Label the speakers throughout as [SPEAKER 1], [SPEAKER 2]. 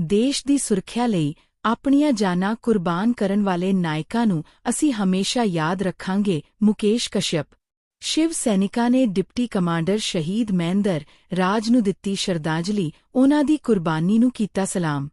[SPEAKER 1] ਦੇਸ਼ ਦੀ ਸੁਰੱਖਿਆ ਲਈ ਆਪਣੀਆਂ ਜਾਨਾਂ ਕੁਰਬਾਨ ਕਰਨ ਵਾਲੇ ਨਾਇਕਾਂ ਨੂੰ ਅਸੀਂ ਹਮੇਸ਼ਾ ਯਾਦ ਰੱਖਾਂਗੇ, ਮੁਕੇਸ਼ ਕਸ਼ਯਪ। ਸ਼ਿਵ ਸੈਨਿਕਾਂ ਨੇ ਡਿਪਟੀ ਕਮਾਂਡਰ ਸ਼ਹੀਦ ਮਹਿੰਦਰ ਰਾਜ ਨੂੰ ਦਿੱਤੀ ਸ਼ਰਧਾਂਜਲੀ ਉਨ੍ਹਾਂ ਦੀ ਕੁਰਬਾਨੀ ਨੂੰ ਕੀਤਾ ਸਲਾਮ।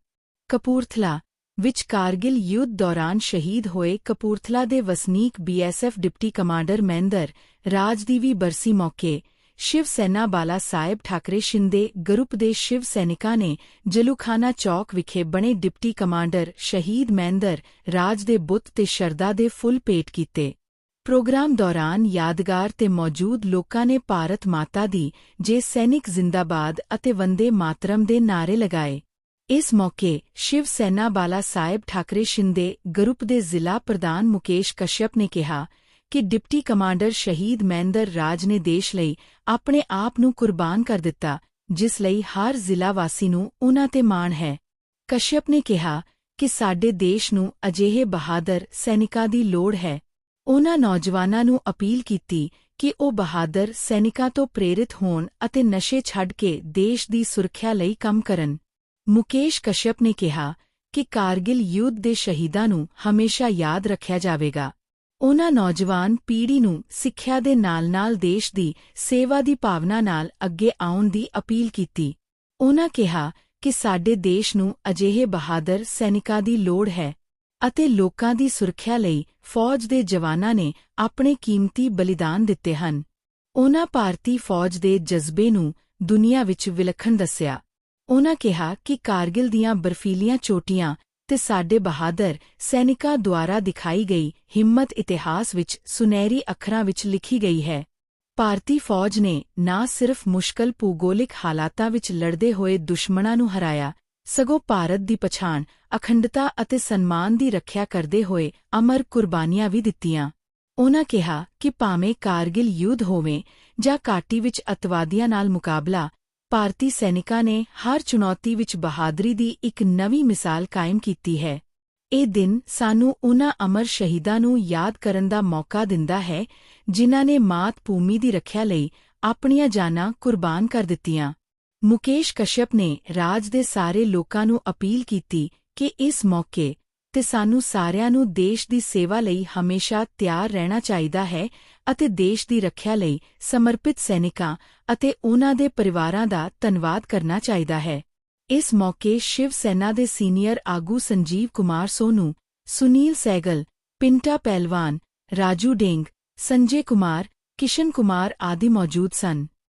[SPEAKER 1] ਕਪੂਰਥਲਾ ਵਿੱਚ ਕਾਰਗਿਲ ਯੁੱਧ ਦੌਰਾਨ ਸ਼ਹੀਦ ਹੋਏ ਕਪੂਰਥਲਾ ਦੇ ਵਸਨੀਕ BSF deputy commander Mahinder Raj ਦੀ ਵੀ ਬਰਸੀ ਮੌਕੇ ਸ਼ਿਵ ਸੈਨਾ ਬਾਲਾ ਸਾਹਿਬ ਠਾਕਰੇ ਸ਼ਿੰਦੇ ਗਰੁੱਪ ਦੇ ਸ਼ਿਵ ਸੈਨਿਕਾਂ ਨੇ ਜਲੂਖਾਨਾ ਚੌਕ ਵਿਖੇ ਬਣੇ ਡਿਪਟੀ ਕਮਾਂਡਰ ਸ਼ਹੀਦ ਮਹਿੰਦਰ ਰਾਜ ਦੇ ਬੁੱਤ ਤੇ ਸ਼ਰਧਾ ਦੇ ਫੁੱਲ ਭੇਟ ਕੀਤੇ। ਪ੍ਰੋਗਰਾਮ ਦੌਰਾਨ ਯਾਦਗਾਰ ਤੇ ਮੌਜੂਦ ਲੋਕਾਂ ਨੇ ਭਾਰਤ ਮਾਤਾ ਦੀ ਜੇ ਸੈਨਿਕ ਜ਼ਿੰਦਾਬਾਦ ਅਤੇ ਵੰਦੇ ਮਾਤਰਮ ਦੇ ਨਾਰੇ ਲਗਾਏ। ਇਸ ਮੌਕੇ ਸ਼ਿਵ ਸੈਨਾ ਬਾਲਾ ਸਾਹਿਬ ਠਾਕਰੇ ਸ਼ਿੰਦੇ ਗਰੁੱਪ ਦੇ ਜ਼ਿਲ੍ਹਾ ਪ੍ਰਧਾਨ ਮੁਕੇਸ਼ ਕਸ਼ਯਪ ਨੇ ਕਿਹਾ ਕਿ ਡਿਪਟੀ ਕਮਾਂਡਰ ਸ਼ਹੀਦ ਮਹਿੰਦਰ ਰਾਜ ਨੇ ਦੇਸ਼ ਲਈ ਆਪਣੇ ਆਪ ਨੂੰ ਕੁਰਬਾਨ ਕਰ ਦਿੱਤਾ, ਜਿਸ ਲਈ ਹਰ ਜ਼ਿਲ੍ਹਾ ਵਾਸੀ ਨੂੰ ਉਨ੍ਹਾਂ ਤੇ ਮਾਣ ਹੈ। ਕਸ਼ਯਪ ਨੇ ਕਿਹਾ ਕਿ ਸਾਡੇ ਦੇਸ਼ ਨੂੰ ਅਜਿਹੇ ਬਹਾਦਰ ਸੈਨਿਕਾਂ ਦੀ ਲੋੜ ਹੈ। ਉਨ੍ਹਾਂ ਨੌਜਵਾਨਾਂ ਨੂੰ ਅਪੀਲ ਕੀਤੀ ਕਿ ਉਹ ਬਹਾਦਰ ਸੈਨਿਕਾਂ ਤੋਂ ਪ੍ਰੇਰਿਤ ਹੋਣ ਅਤੇ ਨਸ਼ੇ ਛੱਡ ਕੇ ਦੇਸ਼ ਦੀ ਸੁਰੱਖਿਆ ਲਈ ਕੰਮ ਕਰਨ। ਮੁਕੇਸ਼ ਕਸ਼ਯਪ ਨੇ ਕਿਹਾ ਕਿ ਕਾਰਗਿਲ ਯੁੱਧ ਦੇ ਸ਼ਹੀਦਾਂ ਨੂੰ ਹਮੇਸ਼ਾ ਯਾਦ ਰੱਖਿਆ ਜਾਵੇਗਾ। ਉਨ੍ਹਾਂ ਨੌਜਵਾਨ ਪੀੜ੍ਹੀ ਨੂੰ ਸਿੱਖਿਆ ਦੇ ਨਾਲ-ਨਾਲ ਦੇਸ਼ ਦੀ ਸੇਵਾ ਦੀ ਭਾਵਨਾ ਨਾਲ ਅੱਗੇ ਆਉਣ ਦੀ ਅਪੀਲ ਕੀਤੀ। ਉਨ੍ਹਾਂ ਕਿਹਾ ਕਿ ਸਾਡੇ ਦੇਸ਼ ਨੂੰ ਅਜਿਹੇ ਬਹਾਦਰ ਸੈਨਿਕਾਂ ਦੀ ਲੋੜ ਹੈ ਅਤੇ ਲੋਕਾਂ ਦੀ ਸੁਰੱਖਿਆ ਲਈ ਫੌਜ ਦੇ ਜਵਾਨਾਂ ਨੇ ਆਪਣੇ ਕੀਮਤੀ ਬਲੀਦਾਨ ਦਿੱਤੇ ਹਨ। ਉਨ੍ਹਾਂ ਭਾਰਤੀ ਫੌਜ ਦੇ ਜਜ਼ਬੇ ਨੂੰ ਦੁਨੀਆ ਵਿੱਚ ਵਿਲੱਖਣ ਦੱਸਿਆ। ਉਨ੍ਹਾਂ ਕਿਹਾ ਕਿ ਕਾਰਗਿਲ ਦੀਆਂ ਬਰਫੀਲੀਆਂ ਚੋਟੀਆਂ ਤੇ ਸਾਡੇ ਬਹਾਦਰ ਸੈਨਿਕਾਂ ਦੁਆਰਾ ਦਿਖਾਈ ਗਈ ਹਿੰਮਤ ਇਤਿਹਾਸ ਵਿੱਚ ਸੁਨਹਿਰੀ ਅੱਖਰਾਂ ਵਿੱਚ ਲਿਖੀ ਗਈ ਹੈ। ਭਾਰਤੀ ਫੌਜ ਨੇ ਨਾ ਸਿਰਫ ਮੁਸ਼ਕਲ ਭੂਗੋਲਿਕ ਹਾਲਾਤਾਂ ਵਿੱਚ ਲੜਦੇ ਹੋਏ ਦੁਸ਼ਮਣਾਂ ਨੂੰ ਹਰਾਇਆ, ਸਗੋਂ ਭਾਰਤ ਦੀ ਪਛਾਣ, ਅਖੰਡਤਾ ਅਤੇ ਸਨਮਾਨ ਦੀ ਰੱਖਿਆ ਕਰਦੇ ਹੋਏ ਅਮਰ ਕੁਰਬਾਨੀਆਂ ਵੀ ਦਿੱਤੀਆਂ। ਉਨ੍ਹਾਂ ਕਿਹਾ ਕਿ ਭਾਵੇਂ ਕਾਰਗਿਲ ਯੁੱਧ ਹੋਵੇ ਜਾਂ ਘਾਟੀ ਵਿੱਚ ਅਤਵਾਦੀਆਂ ਨਾਲ ਮੁਕਾਬਲਾ ਭਾਰਤੀ ਸੈਨਿਕਾਂ ਨੇ ਹਰ ਚੁਣੌਤੀ ਵਿੱਚ ਬਹਾਦਰੀ ਦੀ ਇੱਕ ਨਵੀਂ ਮਿਸਾਲ ਕਾਇਮ ਕੀਤੀ ਹੈ। ਇਹ ਦਿਨ ਸਾਨੂੰ ਉਹਨਾਂ ਅਮਰ ਸ਼ਹੀਦਾਂ ਨੂੰ ਯਾਦ ਕਰਨ ਦਾ ਮੌਕਾ ਦਿੰਦਾ ਹੈ, ਜਿਨ੍ਹਾਂ ਨੇ ਮਾਤ ਭੂਮੀ ਦੀ ਰੱਖਿਆ ਲਈ ਆਪਣੀਆਂ ਜਾਨਾਂ ਕੁਰਬਾਨ ਕਰ ਦਿੱਤੀਆਂ। ਮੁਕੇਸ਼ ਕਸ਼ਯਪ ਨੇ ਰਾਜ ਦੇ ਸਾਰੇ ਲੋਕਾਂ ਨੂੰ ਅਪੀਲ ਕੀਤੀ ਕਿ ਇਸ ਮੌਕੇ ਤੇ ਸਾਨੂੰ ਸਾਰਿਆਂ ਨੂੰ ਦੇਸ਼ ਦੀ ਸੇਵਾ ਲਈ ਹਮੇਸ਼ਾ ਤਿਆਰ ਰਹਿਣਾ ਚਾਹੀਦਾ ਹੈ ਅਤੇ ਦੇਸ਼ ਦੀ ਰੱਖਿਆ ਲਈ ਸਮਰਪਿਤ ਸੈਨਿਕਾਂ ਅਤੇ ਉਨ੍ਹਾਂ ਦੇ ਪਰਿਵਾਰਾਂ ਦਾ ਧੰਨਵਾਦ ਕਰਨਾ ਚਾਹੀਦਾ ਹੈ। ਇਸ ਮੌਕੇ ਸ਼ਿਵ ਸੈਨਾ ਦੇ ਸੀਨੀਅਰ ਆਗੂ ਸੰਜੀਵ ਕੁਮਾਰ ਸੋਨੂ, ਸੁਨੀਲ ਸੈਗਲ, ਪਿੰਟਾ ਪਹਿਲਵਾਨ, ਰਾਜੂ ਡੇਂਗ, ਸੰਜੇ ਕੁਮਾਰ, ਕਿਸ਼ਨ ਕੁਮਾਰ ਆਦਿ ਮੌਜੂਦ ਸਨ।